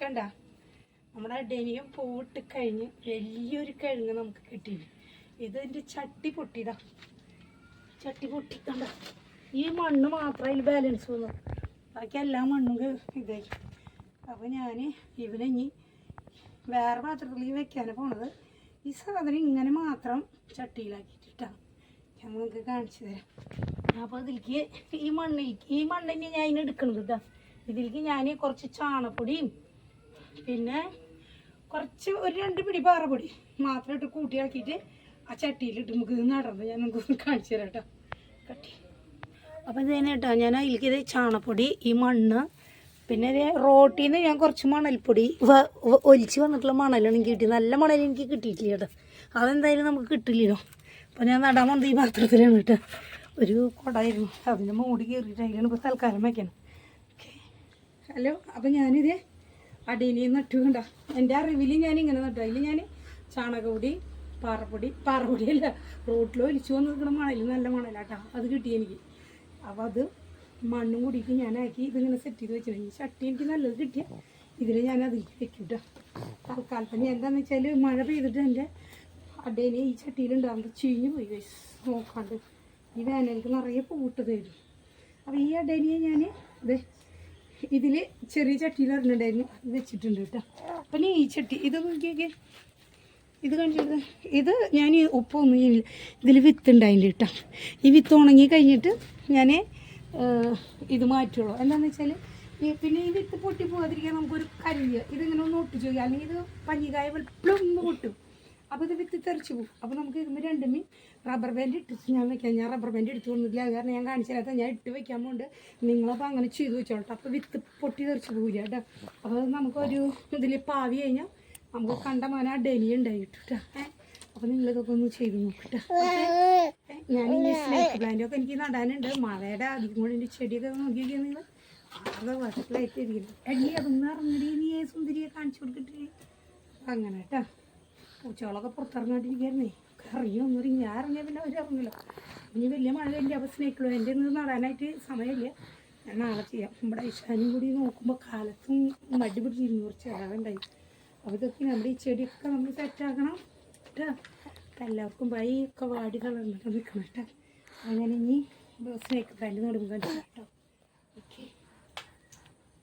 കണ്ട? നമ്മുടെ ഡെനിയും പൂവിട്ട് കഴിഞ്ഞ് വലിയൊരു കിഴങ്ങ് നമുക്ക് കിട്ടി ഇത് എന്റെ ചട്ടി പൊട്ടിയതാ. ചട്ടി പൊട്ടി കണ്ട? ഈ മണ്ണ് മാത്രമേ അതിൽ ബാലൻസ് വന്നു. ബാക്കി എല്ലാ മണ്ണും ഇതായി. അപ്പോൾ ഞാൻ ഇവനെ ഇനി വേറെ പാത്രത്തിൽ വെക്കാനാണ് പോണത്. ഈ സാധനം ഇങ്ങനെ മാത്രം ചട്ടിയിലാക്കിയിട്ടിട്ടാണ് ഞാൻ നിങ്ങൾക്ക് കാണിച്ചു തരാം. അപ്പോൾ ഇതിലേക്ക് ഈ മണ്ണിലേക്ക് ഈ മണ്ണിനെ ഞാൻ എടുക്കണത് കേട്ടോ ഇതിലേക്ക് ഞാൻ കുറച്ച് ചാണപ്പൊടിയും പിന്നെ കുറച്ച് ഒരു രണ്ട് പിടി പാറപ്പൊടി മാത്രം ഇട്ട് കൂട്ടിയാക്കിയിട്ട് ആ ചട്ടിയിലിട്ട് നമുക്ക് നടന്ന് ഞാൻ നിങ്ങൾക്ക് കാണിച്ചു തരാം കേട്ടോ. കട്ടി. അപ്പം ഇതന്നെ കേട്ടോ ഞാൻ അതിലേക്ക് ഇത് ചാണപ്പൊടി ഈ മണ്ണ് പിന്നെ ഇത് റോട്ടിൽ നിന്ന് ഞാൻ കുറച്ച് മണൽപ്പൊടി ഒലിച്ച് വന്നിട്ടുള്ള മണലാണ് എനിക്ക് കിട്ടി നല്ല മണൽ എനിക്ക് കിട്ടിയിട്ടില്ല കേട്ടോ. അതെന്തായാലും നമുക്ക് കിട്ടില്ലല്ലോ. അപ്പം ഞാൻ നടാൻ വന്നത് ഈ പാത്രത്തിലാണ് കേട്ടോ. ഒരു കുടായിരുന്നു. അതിന്റെ മൂടി കയറിയിട്ട് അതിലാണ് ഇപ്പോൾ തൽക്കാലം വയ്ക്കണം ഓക്കെ. ഹലോ അപ്പം ഞാനിത് അടിയിൽ നട്ടു കണ്ട? എന്റെ അറിവിൽ ഞാൻ ഇങ്ങനെ നട്ടു. അതിൽ ഞാൻ ചാണകപ്പൊടി പാറപ്പൊടി പാറപ്പൊടിയല്ല റോട്ടിൽ ഒലിച്ചു വന്ന് നിൽക്കുന്ന മണൽ നല്ല മണലാട്ടാ. അത് കിട്ടി എനിക്ക്. അപ്പോൾ അത് മണ്ണും കൂടിയിട്ട് ഞാനാക്കി ഇതിങ്ങനെ സെറ്റ് ചെയ്ത് വെച്ചിട്ടുണ്ട്. ഈ ചട്ടി എനിക്ക് നല്ലത് കിട്ടിയ ഇതിൽ ഞാൻ അതിലേക്ക് വെക്കും കേട്ടോ തൽക്കാലത്തിന് എന്താണെന്ന് വെച്ചാൽ മഴ പെയ്തിട്ട് എന്റെ അടേനെ ഈ ചട്ടിയിലുണ്ടാകുമ്പോൾ ചീഞ്ഞു പോയി. guys. നോക്കാണ്ട്. ഈ വേനലിക്ക് നിറയെ പൂട്ട് തരും അപ്പോൾ ഈ അടേനിയെ ഞാൻ ഇത് ഇതിൽ ചെറിയ ചട്ടിയിൽ ഒരെണ്ണുണ്ടായിരുന്നു വെച്ചിട്ടുണ്ട് കേട്ടോ. അപ്പം ഈ ചട്ടി ഇത് നോക്കിയൊക്കെ. ഇത് കാണിച്ചത് ഇത് ഞാൻ ഉപ്പൊന്നും ഇതിൽ വിത്ത് ഉണ്ടായില്ല കേട്ടോ. ഈ വിത്ത് ഉണങ്ങി കഴിഞ്ഞിട്ട് ഞാൻ ഇത് മാറ്റുള്ളൂ. എന്താണെന്ന് വെച്ചാൽ പിന്നെ ഈ വിത്ത് പൊട്ടി പോകാതിരിക്കാൻ നമുക്കൊരു കല്ല് ഇതിങ്ങനെ ഒന്ന് ഒട്ടിച്ചു അല്ലെങ്കിൽ ഇത് പഞ്ഞിക്കായ വെളുപ്പം ഒന്ന് പൊട്ടും. അപ്പോൾ ഇത് വിത്ത് തെറിച്ച് പോകും. അപ്പോൾ നമുക്ക് ഇതുമ്പോൾ രണ്ടുമേ റബ്ബർ ബാൻഡ് ഇട്ടിട്ട് ഞാൻ വെക്കാം ഞാൻ റബ്ബർ ബാൻഡ് എടുത്തു കൊണ്ടില്ല അത് കാരണം ഞാൻ കാണിച്ചില്ലാത്ത ഞാൻ ഇട്ട് വെക്കാൻ പോകുന്നത് നിങ്ങളപ്പോൾ അങ്ങനെ ചെയ്ത് വെച്ചോളട്ടെ. അപ്പോൾ വിത്ത് പൊട്ടി തെറിച്ച് പോകില്ല കേട്ടോ. അപ്പോൾ നമുക്കൊരു ഇതിൽ പാവി കഴിഞ്ഞാൽ നമുക്ക് കണ്ട മോനെ ഡെലി ഉണ്ടായിട്ടു കേട്ടോ അപ്പോൾ നിങ്ങളിതൊക്കെ ഒന്ന് ചെയ്ത് നോക്കട്ടെ ഞാൻ ഈ സ്നേക്ക് പ്ലാന്റൊക്കെ എനിക്ക് നടാനുണ്ട്. മഴയുടെ അധികം കൂടെ എന്റെ ചെടിയൊക്കെ നോക്കിയൊക്കെ നിങ്ങൾ ആകെ വർഷത്തിലായിട്ട് ഇരിക്കുന്നു. എടി അതൊന്ന് ഇറങ്ങടി. നീ സുന്ദരിയെ കാണിച്ചു കൊടുത്തിട്ട്? അങ്ങനെ കേട്ടോ പൂച്ചകളൊക്കെ പുറത്തിറങ്ങാണ്ടിരിക്കായിരുന്നേ. ഇറങ്ങിയൊന്നും ഇറങ്ങി ഞാൻ ഇറങ്ങിയ പിന്നെ അവർ ഇറങ്ങില്ല ഇനി വലിയ മഴ അപ്പോൾ സ്നേക്കുള്ളൂ എന്റെ നിന്ന് നടാനായിട്ട് സമയമില്ല. ഞാൻ നാളെ ചെയ്യാം. നമ്മുടെ ഇഷാനും കൂടി നോക്കുമ്പോൾ കാലത്തും മടി പിടിച്ചിരുന്നു കുറച്ച് ചിലവുണ്ടായി അപ്പോൾ ഇതൊക്കെ നമ്മുടെ ഈ ചെടിയൊക്കെ നമ്മൾ സെറ്റാക്കണം കേട്ടോ എല്ലാവർക്കും ഭയൊക്കെ ഒക്കെ വാടി കളർന്നിട്ട് നിൽക്കണം കേട്ടോ അങ്ങനെ ഇനി സ്നേക്ക് പ്ലാന്റ് നടുമ്പോൾ കേട്ടോ